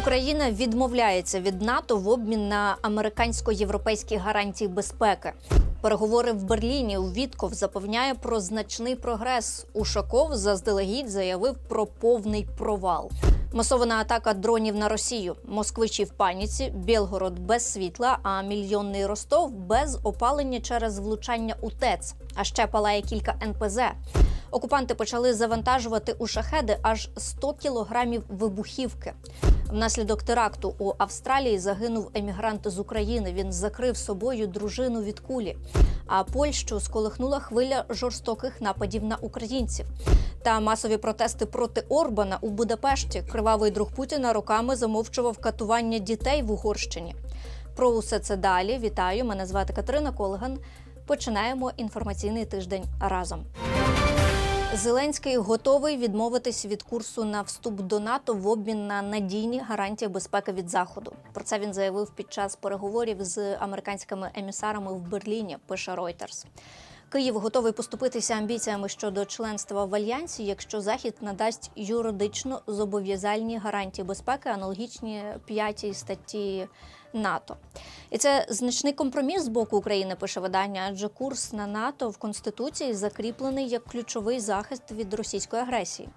Україна відмовляється від НАТО в обмін на американсько-європейські гарантії безпеки. Переговори в Берліні у Вітков запевняє про значний прогрес. Ушаков заздалегідь заявив про повний провал. Масована атака дронів на Росію. Москвичі в паніці, Білгород без світла, а мільйонний Ростов без опалення через влучання у ТЕЦ. А ще палає кілька НПЗ. Окупанти почали завантажувати у шахеди аж 100 кілограмів вибухівки. Внаслідок теракту у Австралії загинув емігрант з України. Він закрив собою дружину від кулі. А Польщу сколихнула хвиля жорстоких нападів на українців. Та масові протести проти Орбана у Будапешті. Кривавий друг Путіна роками замовчував катування дітей в Угорщині. Про усе це далі. Вітаю! Мене звати Катерина Колеган. Починаємо інформаційний тиждень разом. Зеленський готовий відмовитись від курсу на вступ до НАТО в обмін на надійні гарантії безпеки від заходу. Про це він заявив під час переговорів з американськими емісарами в Берліні. Пише Reuters. Київ готовий поступитися амбіціями щодо членства в альянсі, якщо захід надасть юридично зобов'язальні гарантії безпеки, аналогічні п'ятій статті НАТО. І це значний компроміс з боку України, пише видання, адже курс на НАТО в конституції закріплений як ключовий захист від російської агресії.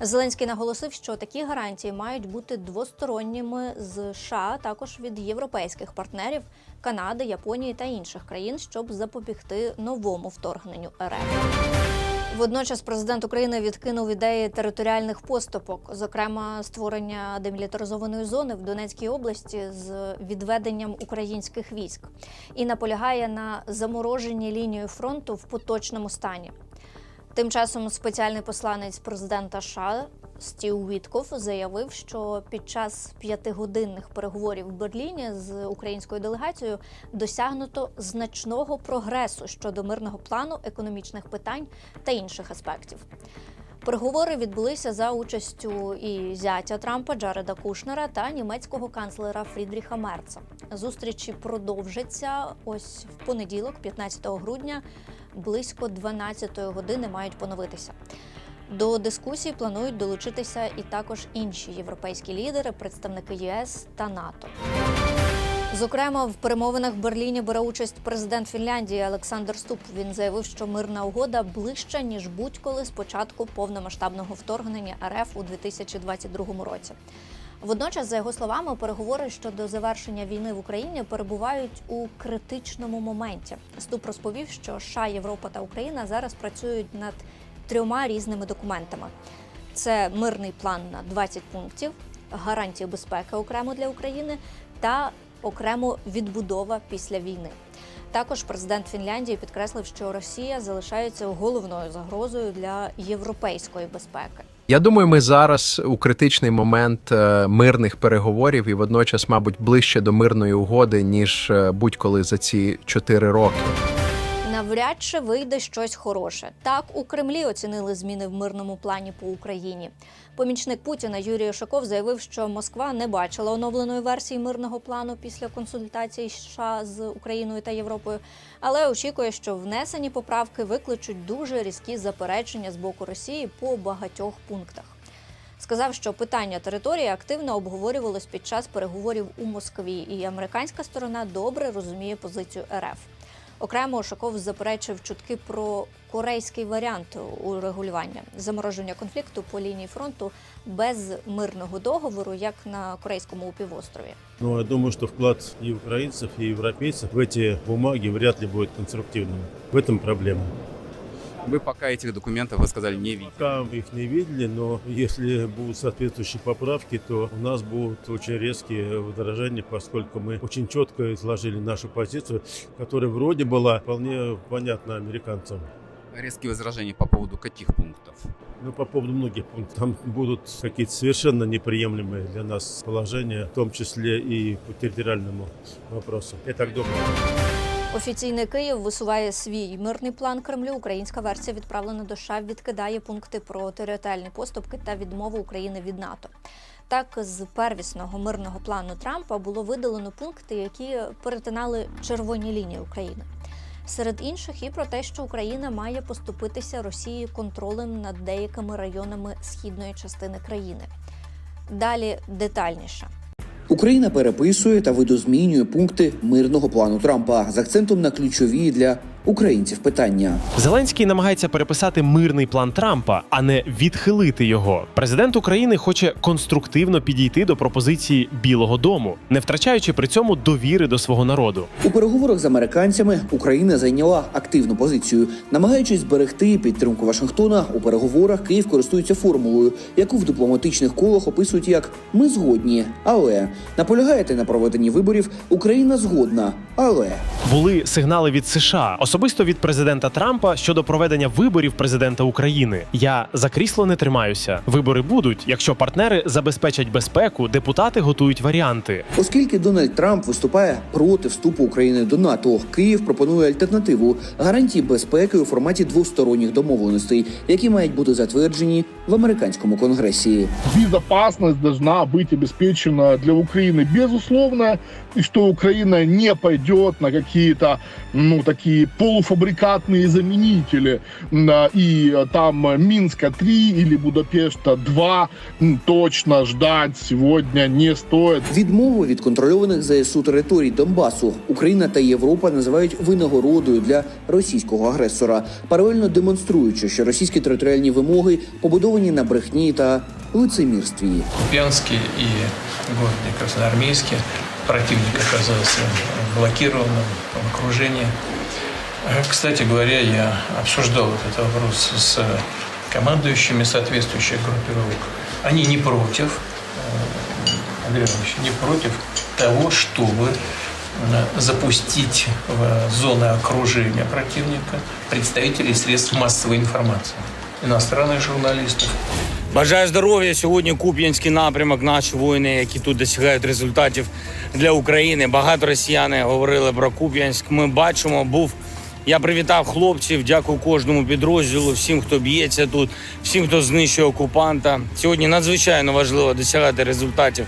Зеленський наголосив, що такі гарантії мають бути двосторонніми з США, також від європейських партнерів Канади, Японії та інших країн, щоб запобігти новому вторгненню РФ. Водночас президент України відкинув ідеї територіальних поступок, зокрема створення демілітаризованої зони в Донецькій області з відведенням українських військ, і наполягає на замороженні лінії фронту в поточному стані. Тим часом спеціальний посланець президента США Стів Вітков заявив, що під час п'ятигодинних переговорів в Берліні з українською делегацією досягнуто значного прогресу щодо мирного плану, економічних питань та інших аспектів. Переговори відбулися за участю і зятя Трампа Джареда Кушнера та німецького канцлера Фрідріха Мерца. Зустрічі продовжаться ось в понеділок, 15 грудня, близько 12 години мають поновитися. До дискусії планують долучитися і також інші європейські лідери, представники ЄС та НАТО. Зокрема, в перемовинах в Берліні бере участь президент Фінляндії Олександр Ступ. Він заявив, що мирна угода ближча ніж будь-коли з початку повномасштабного вторгнення РФ у 2022 році. Водночас, за його словами, переговори щодо завершення війни в Україні перебувають у критичному моменті. Ступ розповів, що США, Європа та Україна зараз працюють над трьома різними документами: це мирний план на 20 пунктів, гарантії безпеки окремо для України та окремо відбудова після війни. Також президент Фінляндії підкреслив, що Росія залишається головною загрозою для європейської безпеки. Я думаю, ми зараз у критичний момент е, мирних переговорів і водночас, мабуть, ближче до мирної угоди, ніж е, будь-коли за ці чотири роки. Навряд чи вийде щось хороше. Так у Кремлі оцінили зміни в мирному плані по Україні. Помічник Путіна Юрій Ошаков заявив, що Москва не бачила оновленої версії мирного плану після консультацій США з Україною та Європою, але очікує, що внесені поправки викличуть дуже різкі заперечення з боку Росії по багатьох пунктах. Сказав, що питання території активно обговорювалось під час переговорів у Москві, і американська сторона добре розуміє позицію РФ. Окремо Ушаков заперечив чутки про корейський варіант урегулювання замороження конфлікту по лінії фронту без мирного договору, як на корейському півострові. Но я думаю, что вклад и украинцев, и европейцев в эти бумаги вряд ли будет конструктивным. В этом проблема. Вы пока этих документов, вы сказали, не видите. Пока мы их не видели, но если будут соответствующие поправки, то у нас будут очень резкие возражения, поскольку мы очень четко изложили нашу позицию, которая вроде была вполне понятна американцам. Резкие возражения по поводу каких пунктов? Ну, по поводу многих пунктов. Там будут какие-то совершенно неприемлемые для нас положения, в том числе и по территориальному вопросу. Я так думаю. Офіційний Київ висуває свій мирний план Кремлю. Українська версія відправлена до США відкидає пункти про територіальні поступки та відмову України від НАТО. Так, з первісного мирного плану Трампа було видалено пункти, які перетинали червоні лінії України. Серед інших і про те, що Україна має поступитися Росії контролем над деякими районами східної частини країни. Далі детальніше. Україна переписує та видозмінює пункти мирного плану Трампа з акцентом на ключові для українців питання. Зеленський намагається переписати мирний план Трампа, а не відхилити його. Президент України хоче конструктивно підійти до пропозиції Білого Дому, не втрачаючи при цьому довіри до свого народу. У переговорах з американцями Україна зайняла активну позицію, намагаючись зберегти підтримку Вашингтона у переговорах. Київ користується формулою, яку в дипломатичних колах описують як ми згодні, але наполягаєте на проведенні виборів. Україна згодна, але Були сигнали від США, особисто від президента Трампа щодо проведення виборів президента України. Я за крісло не тримаюся. Вибори будуть, якщо партнери забезпечать безпеку, депутати готують варіанти. Оскільки Дональд Трамп виступає проти вступу України до НАТО, Київ пропонує альтернативу гарантії безпеки у форматі двосторонніх домовленостей, які мають бути затверджені в американському конгресі. безопасность должна быть обеспечена для Украины безусловно, и что Украина не пойдет на какие-то, ну, такие полуфабрикатные заменители, м, а, и э, там э, Минска 3 или Будапешта 2 м, точно ждать сегодня не стоит. Відмову від контрольованих ЗСУ територій Донбасу Україна та Європа називають винагородою для російського агресора, паралельно демонструючи, що російські територіальні вимоги побудовані на брехні та лицемірстві. Купянске и городе Красноармейске противник оказался блокированным в окружении. Э, Кстати говоря, я обсуждал этот вопрос с командующими соответствующих группировок. Они не против, э, Андрей Иванович, не против того, чтобы э, запустить в зоны окружения противника представителей средств массовой информации, иностранных журналистов, Бажаю здоров'я. Сьогодні Куп'янський напрямок. Наші воїни, які тут досягають результатів для України. Багато росіяни говорили про Куп'янськ. Ми бачимо, був. я привітав хлопців. Дякую кожному підрозділу, всім, хто б'ється тут, всім, хто знищує окупанта. Сьогодні надзвичайно важливо досягати результатів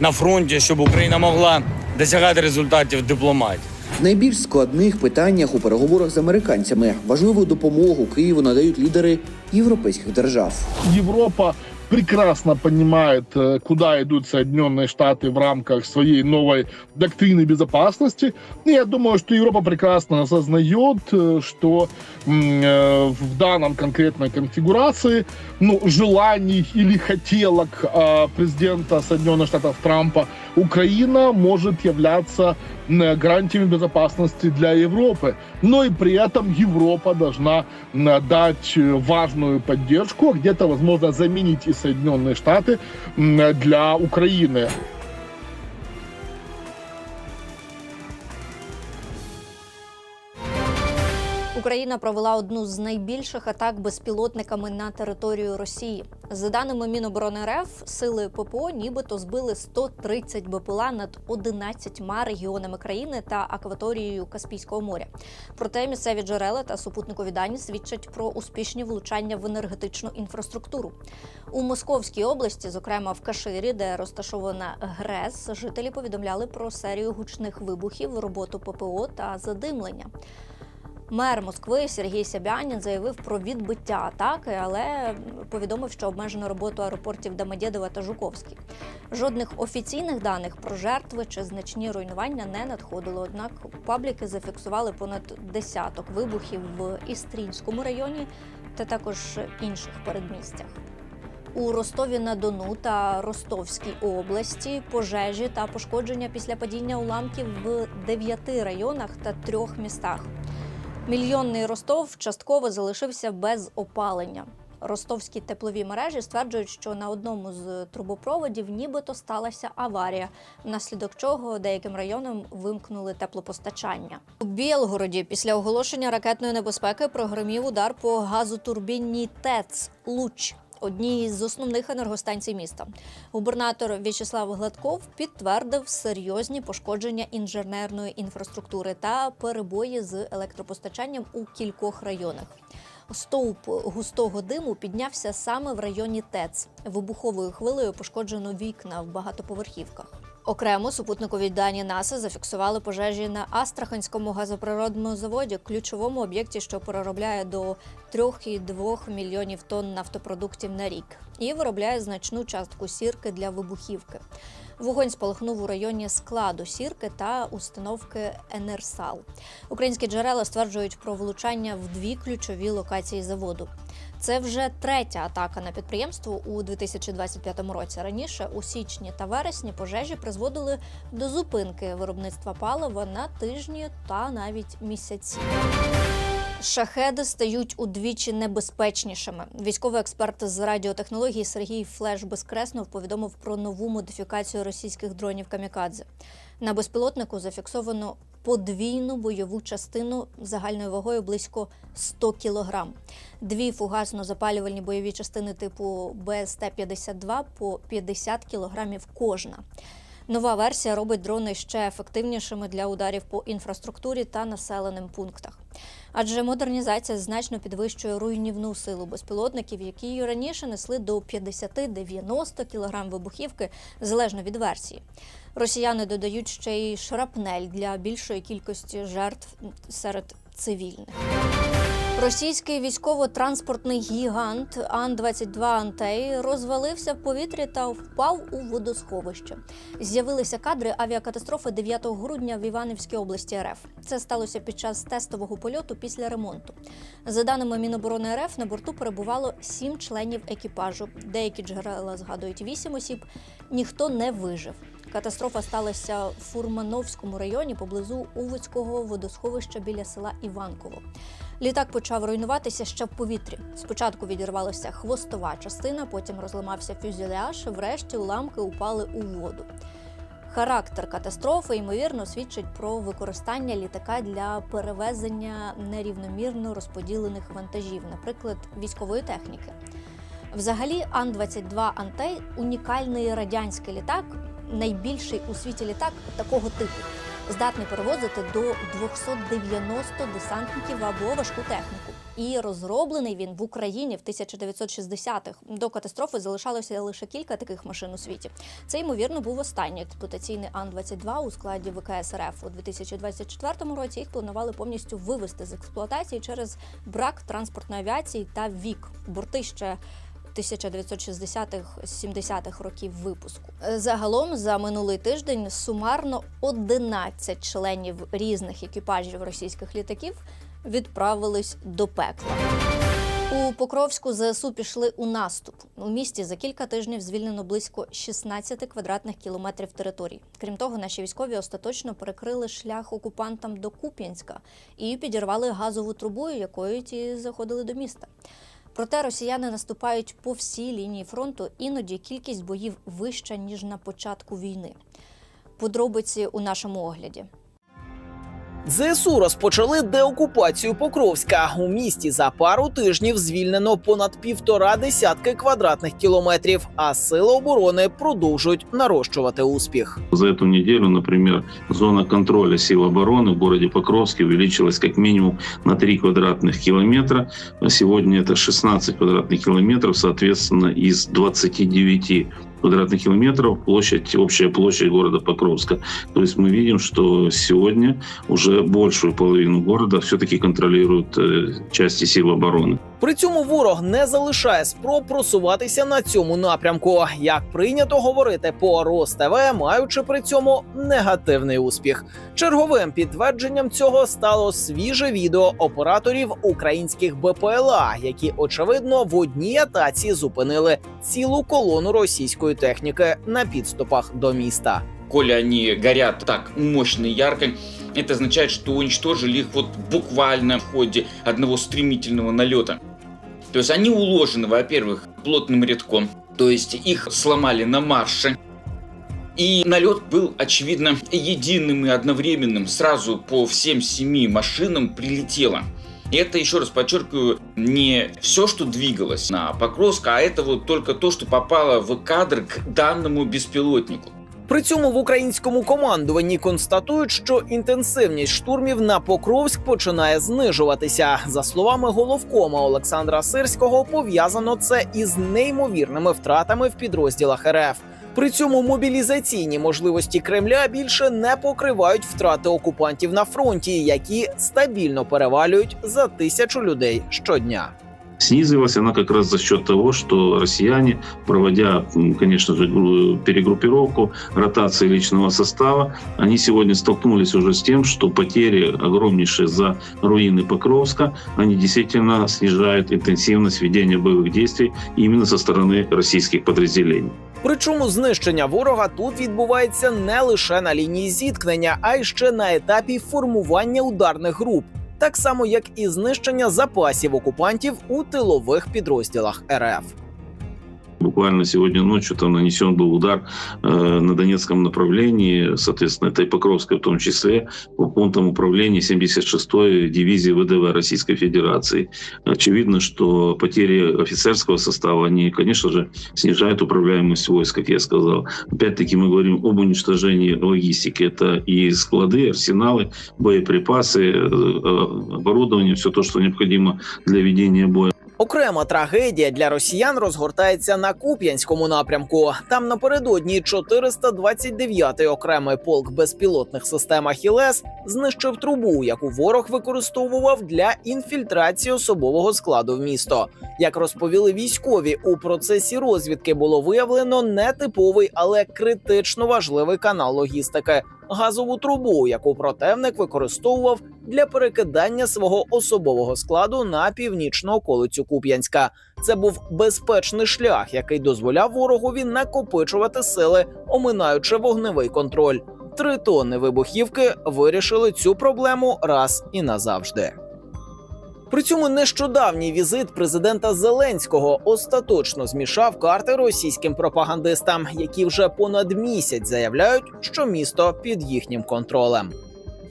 на фронті, щоб Україна могла досягати результатів дипломатії. В найбільш складних питаннях у переговорах з американцями важливу допомогу Києву надають лідери європейських держав. Европа прекрасно понимает, э, куда идут Соединенные Штаты в рамках своей новой доктрины безопасности. И я думаю, что Европа прекрасно осознает, э, что м, э, в данном конкретной конфигурации ну, желаний или хотелок э, президента Соединенных Штатов Трампа Украина может являться м, гарантиями безопасности для Европы. Но и при этом Европа должна м, дать э, важную поддержку, а где-то, возможно, заменить и Соединенные Штаты м, для Украины. Україна провела одну з найбільших атак безпілотниками на територію Росії. За даними Міноборони РФ, сили ППО нібито збили 130 БПЛА над 11 регіонами країни та акваторією Каспійського моря. Проте місцеві джерела та супутникові дані свідчать про успішні влучання в енергетичну інфраструктуру. У Московській області, зокрема в Каширі, де розташована ГРЕС, жителі повідомляли про серію гучних вибухів, роботу ППО та задимлення. Мер Москви Сергій Сябянін заявив про відбиття атаки, але повідомив, що обмежено роботу аеропортів Домодєдова та Жуковський. Жодних офіційних даних про жертви чи значні руйнування не надходило. Однак пабліки зафіксували понад десяток вибухів в Істрінському районі та також інших передмістях. У Ростові на Дону та Ростовській області пожежі та пошкодження після падіння уламків в дев'яти районах та трьох містах. Мільйонний Ростов частково залишився без опалення. Ростовські теплові мережі стверджують, що на одному з трубопроводів нібито сталася аварія, внаслідок чого деяким районам вимкнули теплопостачання. У Білгороді після оголошення ракетної небезпеки прогремів удар по газотурбінній ТЕЦ Луч. Одній з основних енергостанцій міста губернатор В'ячеслав Гладков підтвердив серйозні пошкодження інженерної інфраструктури та перебої з електропостачанням у кількох районах. Стовп густого диму піднявся саме в районі ТЕЦ. Вибуховою хвилею пошкоджено вікна в багатоповерхівках. Окремо супутникові дані НАСА зафіксували пожежі на Астраханському газоприродному заводі, ключовому об'єкті, що переробляє до 3,2 мільйонів тонн нафтопродуктів на рік. і виробляє значну частку сірки для вибухівки. Вогонь спалахнув у районі складу сірки та установки Енерсал. Українські джерела стверджують про влучання в дві ключові локації заводу. Це вже третя атака на підприємство у 2025 році. Раніше у січні та вересні пожежі призводили до зупинки виробництва палива на тижні та навіть місяці. Шахеди стають удвічі небезпечнішими. Військовий експерт з радіотехнологій Сергій Флеш Безкреснов повідомив про нову модифікацію російських дронів Камікадзе. На безпілотнику зафіксовано подвійну бойову частину загальною вагою близько 100 кг. Дві фугасно-запалювальні бойові частини типу БСТ-52 по 50 кг кожна. Нова версія робить дрони ще ефективнішими для ударів по інфраструктурі та населеним пунктах. Адже модернізація значно підвищує руйнівну силу безпілотників, які раніше несли до 50-90 кг вибухівки залежно від версії. Росіяни додають ще й шрапнель для більшої кількості жертв серед цивільних. Російський військово-транспортний гігант Ан-22 Антей розвалився в повітрі та впав у водосховище. З'явилися кадри авіакатастрофи 9 грудня в Іванівській області РФ. Це сталося під час тестового польоту після ремонту. За даними Міноборони РФ, на борту перебувало сім членів екіпажу. Деякі джерела згадують вісім осіб. Ніхто не вижив. Катастрофа сталася в Фурмановському районі поблизу Увицького водосховища біля села Іванково. Літак почав руйнуватися ще в повітрі. Спочатку відірвалася хвостова частина, потім розламався фюзеляж. Врешті уламки упали у воду. Характер катастрофи ймовірно свідчить про використання літака для перевезення нерівномірно розподілених вантажів, наприклад, військової техніки. Взагалі, Ан-22 Антей унікальний радянський літак, найбільший у світі літак такого типу, здатний перевозити до 290 десантників або важку техніку. І розроблений він в Україні в 1960-х. До катастрофи залишалося лише кілька таких машин у світі. Це ймовірно був останній експлуатаційний Ан-22 у складі ВКС РФ. У 2024 році їх планували повністю вивести з експлуатації через брак транспортної авіації та вік. Борти ще 1960-70-х років випуску. Загалом за минулий тиждень сумарно 11 членів різних екіпажів російських літаків відправились до пекла. У Покровську ЗСУ пішли у наступ. У місті за кілька тижнів звільнено близько 16 квадратних кілометрів територій. Крім того, наші військові остаточно перекрили шлях окупантам до Куп'янська і підірвали газову трубу, якою ті заходили до міста. Проте росіяни наступають по всій лінії фронту, іноді кількість боїв вища ніж на початку війни. Подробиці у нашому огляді. ЗСУ розпочали деокупацію Покровська. У місті за пару тижнів звільнено понад півтора десятки квадратних кілометрів, а сили оборони продовжують нарощувати успіх. За эту неделю, например, зона контроля сил обороны в городе Покровске увеличилась как минимум на 3 квадратных километра. А Сегодня это 16 квадратных километров, соответственно, из 29 квадратных километров площадь, общая площадь города Покровска. То есть мы видим, что сегодня уже большую половину города все-таки контролируют э, части сил обороны. При цьому ворог не залишає спроб просуватися на цьому напрямку, як прийнято говорити по РосТВ, маючи при цьому негативний успіх. Черговим підтвердженням цього стало свіже відео операторів українських БПЛА, які очевидно в одній атаці зупинили цілу колону російської техніки на підступах до міста. коли они горят так мощно и ярко, это означает, что уничтожили их вот буквально в ходе одного стремительного налета. То есть они уложены, во-первых, плотным рядком, то есть их сломали на марше. И налет был, очевидно, единым и одновременным. Сразу по всем семи машинам прилетело. И это, еще раз подчеркиваю, не все, что двигалось на Покровск, а это вот только то, что попало в кадр к данному беспилотнику. При цьому в українському командуванні констатують, що інтенсивність штурмів на Покровськ починає знижуватися. За словами головкома Олександра Сирського, пов'язано це із неймовірними втратами в підрозділах РФ. При цьому мобілізаційні можливості Кремля більше не покривають втрати окупантів на фронті, які стабільно перевалюють за тисячу людей щодня снизилась она как раз за счет того, что россияне, проводя, м, конечно же, гру- перегруппировку, ротации личного состава, они сегодня столкнулись уже с тем, что потери огромнейшие за руины Покровска, они действительно снижают интенсивность ведения боевых действий именно со стороны российских подразделений. Причому знищення ворога тут відбувається не лише на лінії зіткнення, а й ще на етапі формування ударних груп, так само як і знищення запасів окупантів у тилових підрозділах РФ. Буквально сегодня ночью там нанесен был удар э, на Донецком направлении, соответственно, это и Покровское в том числе, по пунктам управления 76-й дивизии ВДВ Российской Федерации. Очевидно, что потери офицерского состава, они, конечно же, снижают управляемость войск, как я сказал. Опять-таки мы говорим об уничтожении логистики. Это и склады, арсеналы, боеприпасы, э, э, оборудование, все то, что необходимо для ведения боя. Окрема трагедія для росіян розгортається на Куп'янському напрямку. Там напередодні 429-й окремий полк безпілотних систем «Ахілес» знищив трубу, яку ворог використовував для інфільтрації особового складу в місто. Як розповіли військові, у процесі розвідки було виявлено нетиповий, але критично важливий канал логістики газову трубу, яку противник використовував для перекидання свого особового складу на північну околицю Куп'янська. Це був безпечний шлях, який дозволяв ворогові накопичувати сили, оминаючи вогневий контроль. Три тонни вибухівки вирішили цю проблему раз і назавжди. При цьому нещодавній візит президента Зеленського остаточно змішав карти російським пропагандистам, які вже понад місяць заявляють, що місто під їхнім контролем.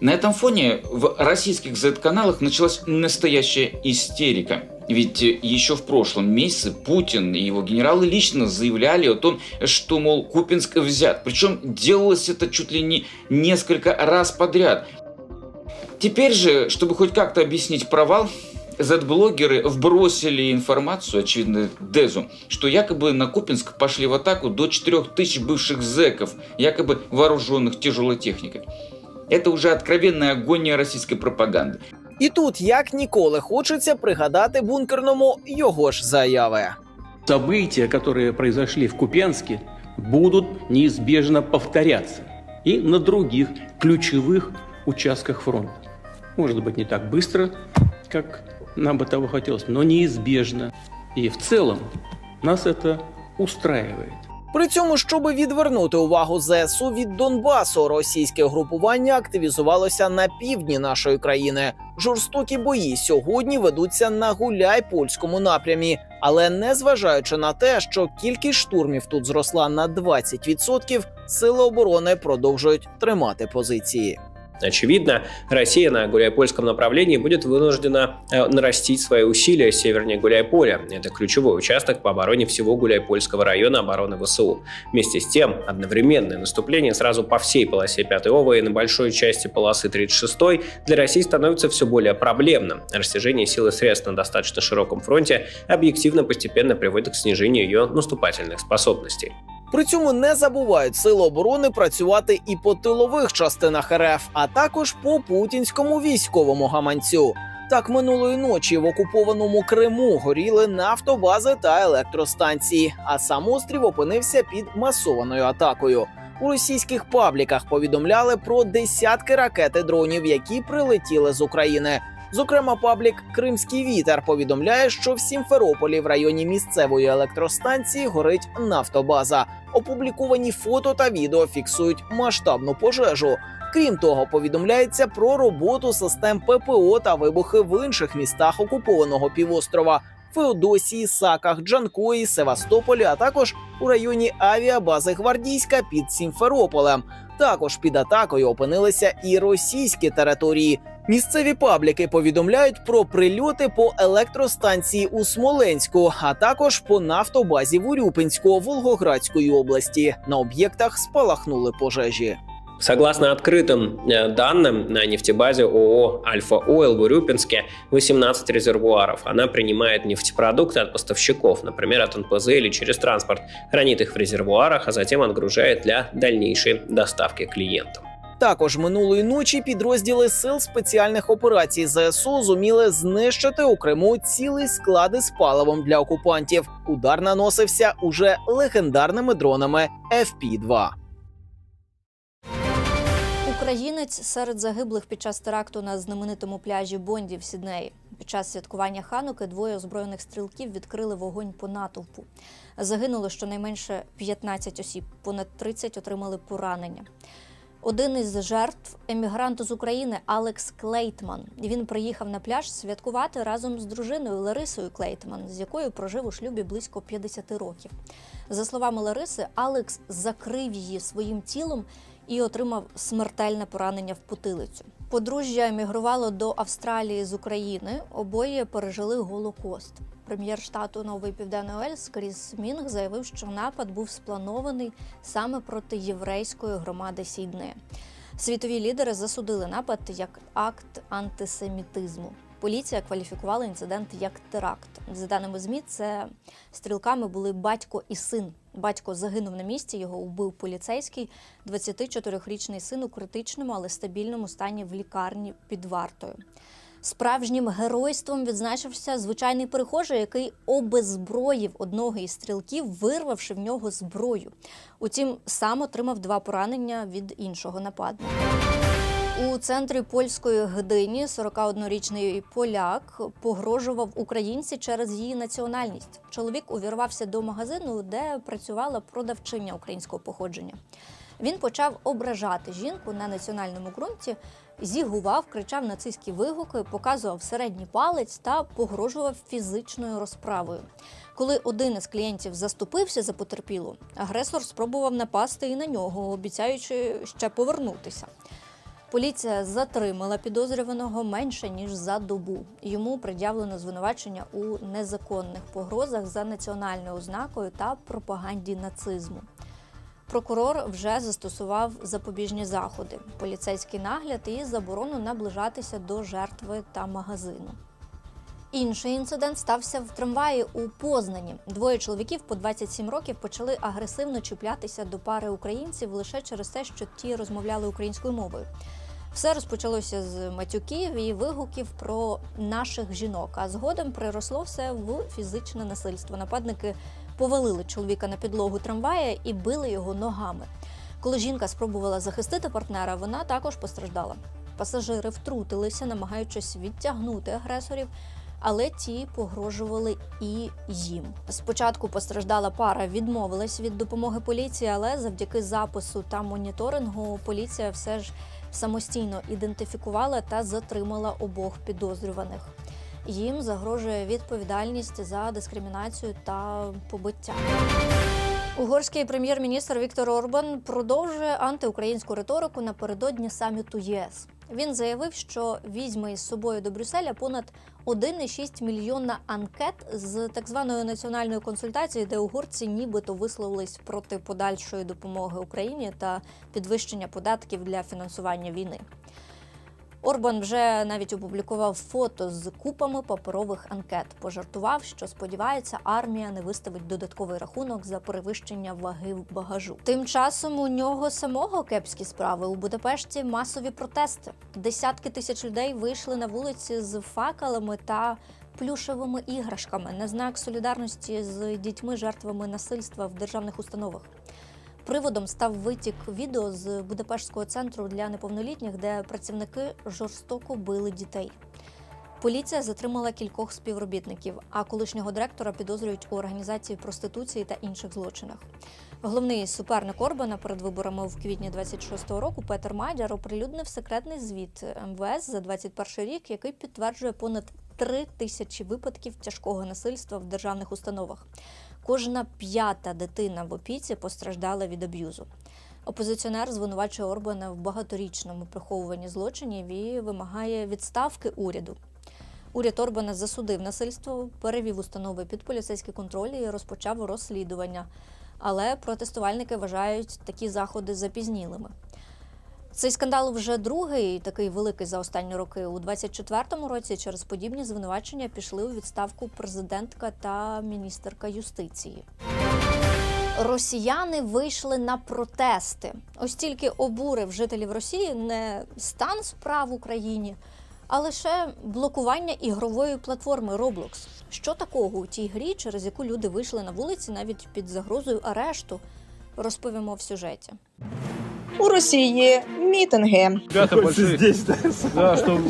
На этом фоне в российских Z-каналах началась настоящая истерика. Ведь э, еще в прошлом месяце Путин и его генералы лично заявляли о том, что, мол, Купинск взят. Причем делалось это чуть ли не несколько раз подряд. Теперь же, чтобы хоть как-то объяснить провал, Z-блогеры вбросили информацию, очевидно, Дезу, что якобы на Купинск пошли в атаку до 4000 бывших зэков, якобы вооруженных тяжелой техникой. Это уже откровенная агония российской пропаганды. І тут як ніколи хочеться пригадати бункерному його ж заяви. События, которые произошли в Купенске, будут неизбежно повторяться и на других ключевых участках фронта. Может быть, не так быстро, как нам бы того хотелось, но неизбежно. И в целом нас это устраивает. При цьому, щоби відвернути увагу ЗСУ від Донбасу, російське групування активізувалося на півдні нашої країни. Жорстокі бої сьогодні ведуться на гуляй-польському напрямі, але не зважаючи на те, що кількість штурмів тут зросла на 20%, сили оборони продовжують тримати позиції. Очевидно, Россия на Гуляйпольском направлении будет вынуждена э, нарастить свои усилия севернее Гуляйполя. Это ключевой участок по обороне всего Гуляйпольского района обороны ВСУ. Вместе с тем, одновременное наступление сразу по всей полосе 5 ОВА и на большой части полосы 36 для России становится все более проблемным. Растяжение сил и средств на достаточно широком фронте объективно постепенно приводит к снижению ее наступательных способностей. При цьому не забувають сили оборони працювати і по тилових частинах РФ, а також по путінському військовому гаманцю. Так минулої ночі в окупованому Криму горіли нафтобази та електростанції, а сам острів опинився під масованою атакою. У російських пабліках повідомляли про десятки ракет і дронів, які прилетіли з України. Зокрема, паблік Кримський вітер повідомляє, що в Сімферополі в районі місцевої електростанції горить нафтобаза. Опубліковані фото та відео фіксують масштабну пожежу. Крім того, повідомляється про роботу систем ППО та вибухи в інших містах окупованого півострова Феодосії, Саках, Джанкої, Севастополі, а також у районі авіабази Гвардійська під Сімферополем. Також під атакою опинилися і російські території. Місцеві пабліки повідомляють про прильоти по електростанції у Смоленську, а також по нафтобазі в Урюпинську Волгоградської області. На об'єктах спалахнули пожежі. Согласно открытым э, данным, на нефтебазе ООО «Альфа Ойл» в Урюпинске 18 резервуаров. Она принимает нефтепродукты от поставщиков, например, от НПЗ или через транспорт, хранит их в резервуарах, а затем отгружает для дальнейшей доставки клиентам. Також минулої ночі підрозділи сил спеціальних операцій ЗСУ зуміли знищити у Криму цілий склади з паливом для окупантів. Удар наносився уже легендарними дронами FP-2. Українець серед загиблих під час теракту на знаменитому пляжі Бонді в Сіднеї. Під час святкування Хануки двоє озброєних стрілків відкрили вогонь по натовпу. Загинуло щонайменше 15 осіб, понад 30 отримали поранення. Один із жертв емігрант з України Алекс Клейтман. Він приїхав на пляж святкувати разом з дружиною Ларисою Клейтман, з якою прожив у шлюбі близько 50 років. За словами Лариси, Алекс закрив її своїм тілом і отримав смертельне поранення в потилицю. Подружжя емігрувало до Австралії з України. Обоє пережили Голокост. Прем'єр штату Новий Південний Уельс Кріс Мінг заявив, що напад був спланований саме проти єврейської громади Сіднея. Світові лідери засудили напад як акт антисемітизму. Поліція кваліфікувала інцидент як теракт. За даними ЗМІ, це стрілками були батько і син. Батько загинув на місці, його убив поліцейський. 24-річний син у критичному, але стабільному стані в лікарні під вартою. Справжнім геройством відзначився звичайний перехожий, який обеззброїв одного із стрілків, вирвавши в нього зброю. Утім, сам отримав два поранення від іншого нападника. У центрі польської гдині 41-річний поляк погрожував українці через її національність. Чоловік увірвався до магазину, де працювала продавчиня українського походження. Він почав ображати жінку на національному ґрунті, зігував, кричав нацистські вигуки, показував середній палець та погрожував фізичною розправою. Коли один із клієнтів заступився за потерпілу, агресор спробував напасти і на нього, обіцяючи ще повернутися. Поліція затримала підозрюваного менше ніж за добу. Йому пред'явлено звинувачення у незаконних погрозах за національною ознакою та пропаганді нацизму. Прокурор вже застосував запобіжні заходи, поліцейський нагляд і заборону наближатися до жертви та магазину. Інший інцидент стався в трамваї у Познані. Двоє чоловіків по 27 років почали агресивно чіплятися до пари українців лише через те, що ті розмовляли українською мовою. Все розпочалося з матюків і вигуків про наших жінок, а згодом приросло все в фізичне насильство. Нападники повалили чоловіка на підлогу трамвая і били його ногами. Коли жінка спробувала захистити партнера, вона також постраждала. Пасажири втрутилися, намагаючись відтягнути агресорів, але ті погрожували і їм. Спочатку постраждала пара відмовилась від допомоги поліції, але завдяки запису та моніторингу поліція все ж самостійно ідентифікувала та затримала обох підозрюваних. Їм загрожує відповідальність за дискримінацію та побиття. Угорський прем'єр-міністр Віктор Орбан продовжує антиукраїнську риторику напередодні саміту ЄС. Він заявив, що візьме із собою до Брюсселя понад 1,6 мільйона анкет з так званої національної консультації, де угорці нібито висловились проти подальшої допомоги Україні та підвищення податків для фінансування війни. Орбан вже навіть опублікував фото з купами паперових анкет. Пожартував, що сподівається, армія не виставить додатковий рахунок за перевищення ваги в багажу. Тим часом у нього самого кепські справи у Будапешті масові протести. Десятки тисяч людей вийшли на вулиці з факелами та плюшевими іграшками на знак солідарності з дітьми, жертвами насильства в державних установах. Приводом став витік відео з Будапештського центру для неповнолітніх, де працівники жорстоко били дітей. Поліція затримала кількох співробітників, а колишнього директора підозрюють у організації проституції та інших злочинах. Головний суперник Орбана перед виборами в квітні 26-го року Петер Мадяр оприлюднив секретний звіт МВС за 21 рік, який підтверджує понад три тисячі випадків тяжкого насильства в державних установах. Кожна п'ята дитина в опіці постраждала від аб'юзу. Опозиціонер звинувачує Орбана в багаторічному приховуванні злочинів і вимагає відставки уряду. Уряд Орбана засудив насильство, перевів установи під поліцейський контроль і розпочав розслідування. Але протестувальники вважають такі заходи запізнілими. Цей скандал вже другий, такий великий за останні роки. У 24-му році через подібні звинувачення пішли у відставку президентка та міністерка юстиції. Росіяни вийшли на протести. Ось тільки обурив жителів Росії не стан справ в Україні, а лише блокування ігрової платформи Roblox. Що такого у тій грі, через яку люди вийшли на вулиці навіть під загрозою арешту, розповімо в сюжеті У Росії мітинги. Ребята большие. Здесь, да, чтобы,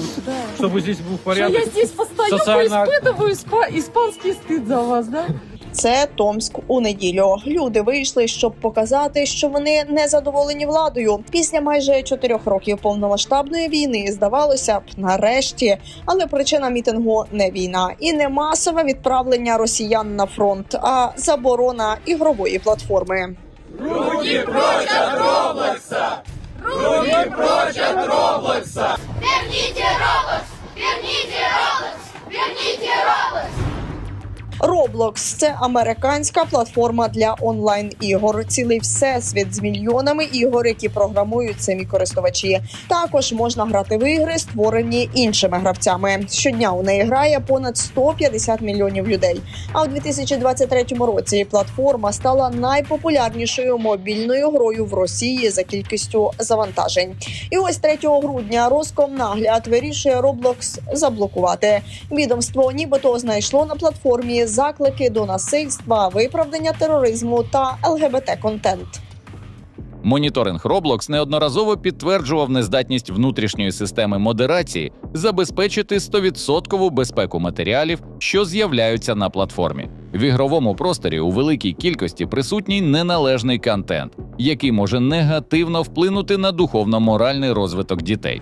чтобы здесь был порядок. я здесь постою, Социально- поиспытываю испа- испанский стыд за вас, да? Це Томськ у неділю. Люди вийшли, щоб показати, що вони не задоволені владою. Після майже чотирьох років повномасштабної війни здавалося б, нарешті, але причина мітингу не війна і не масове відправлення росіян на фронт, а заборона ігрової платформи. Руки прочь от Роблокса! Руки прочь от Роблокса! Верните Роблокс! Верните Роблокс! Верните Роблокс! Roblox – це американська платформа для онлайн ігор. Цілий всесвіт з мільйонами ігор, які програмують самі користувачі. Також можна грати в ігри, створені іншими гравцями. Щодня у неї грає понад 150 мільйонів людей. А у 2023 році платформа стала найпопулярнішою мобільною грою в Росії за кількістю завантажень. І ось 3 грудня Роскомнагляд вирішує Roblox заблокувати. Відомство нібито знайшло на платформі заклики до насильства, виправдання тероризму та ЛГБТ контент. Моніторинг Roblox неодноразово підтверджував нездатність внутрішньої системи модерації забезпечити 100% безпеку матеріалів, що з'являються на платформі. В ігровому просторі у великій кількості присутній неналежний контент, який може негативно вплинути на духовно-моральний розвиток дітей.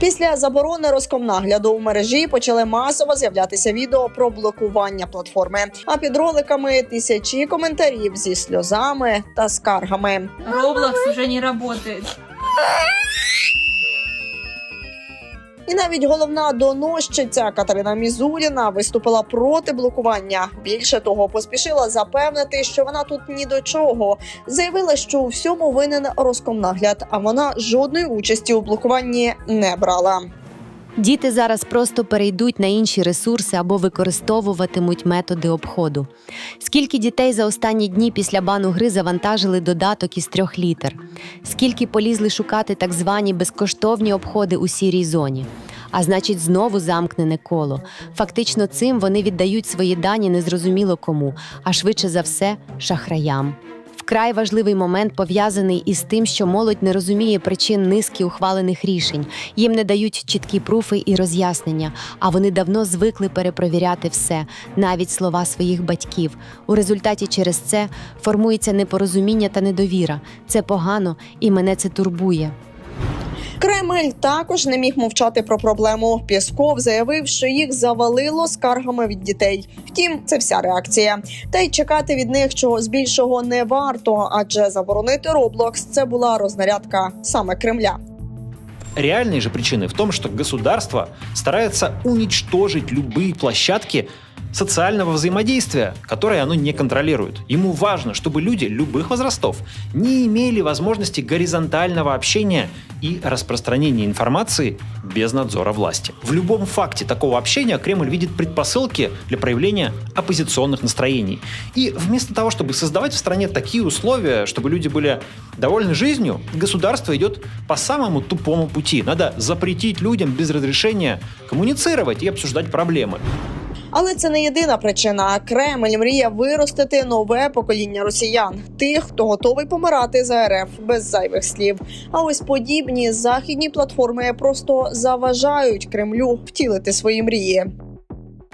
Після заборони розкомнагляду у мережі почали масово з'являтися відео про блокування платформи. А під роликами тисячі коментарів зі сльозами та скаргами. Роблокс вже не работает. І навіть головна доносчиця Катерина Мізуліна виступила проти блокування. Більше того, поспішила запевнити, що вона тут ні до чого. Заявила, що у всьому винен Роскомнагляд, а вона жодної участі у блокуванні не брала. Діти зараз просто перейдуть на інші ресурси або використовуватимуть методи обходу. Скільки дітей за останні дні після бану гри завантажили додаток із трьох літер? Скільки полізли шукати так звані безкоштовні обходи у сірій зоні? А значить, знову замкнене коло. Фактично, цим вони віддають свої дані незрозуміло кому, а швидше за все шахраям. Вкрай важливий момент пов'язаний із тим, що молодь не розуміє причин низки ухвалених рішень. Їм не дають чіткі пруфи і роз'яснення, а вони давно звикли перепровіряти все, навіть слова своїх батьків. У результаті через це формується непорозуміння та недовіра. Це погано і мене це турбує. Кремль також не міг мовчати про проблему. Пєсков заявив, що їх завалило скаргами від дітей. Втім, це вся реакція. Та й чекати від них чогось більшого не варто, адже заборонити Roblox – це була рознарядка саме Кремля. Реальные же причины в том, что государство старается уничтожить любые площадки социального взаимодействия, которые оно не контролирует. Ему важно, чтобы люди любых возрастов не имели возможности горизонтального общения и распространения информации без надзора власти. В любом факте такого общения Кремль видит предпосылки для проявления оппозиционных настроений. И вместо того, чтобы создавать в стране такие условия, чтобы люди были довольны жизнью, государство идет по самому тупому пути. Надо запретить людям без разрешения коммуницировать и обсуждать проблемы. Але це не єдина причина. Кремль мріє виростити нове покоління росіян, тих, хто готовий помирати за РФ без зайвих слів. А ось подібні західні платформи просто заважають Кремлю втілити свої мрії.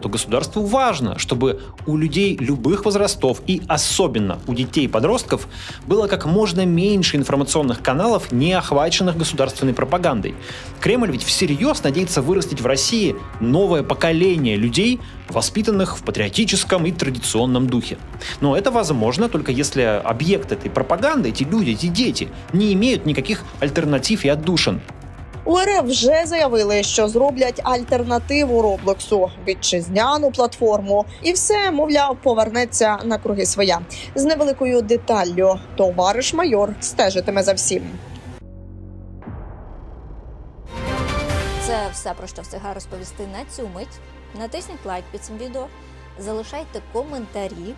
То государству важно, чтобы у людей любых возрастов и особенно у детей и подростков было как можно меньше информационных каналов, не охваченных государственной пропагандой. Кремль ведь всерьез надеется вырастить в России новое поколение людей, воспитанных в патриотическом и традиционном духе. Но это возможно только если объект этой пропаганды, эти люди, эти дети, не имеют никаких альтернатив и отдушин. У РФ вже заявили, що зроблять альтернативу Роблоксу вітчизняну платформу, і все, мовляв, повернеться на круги своя з невеликою деталлю. Товариш майор стежитиме за всім. Це все про що встигаю розповісти на цю мить. Натисніть лайк під цим відео, залишайте коментарі.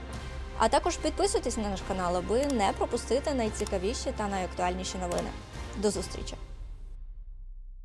А також підписуйтесь на наш канал, аби не пропустити найцікавіші та найактуальніші новини. До зустрічі!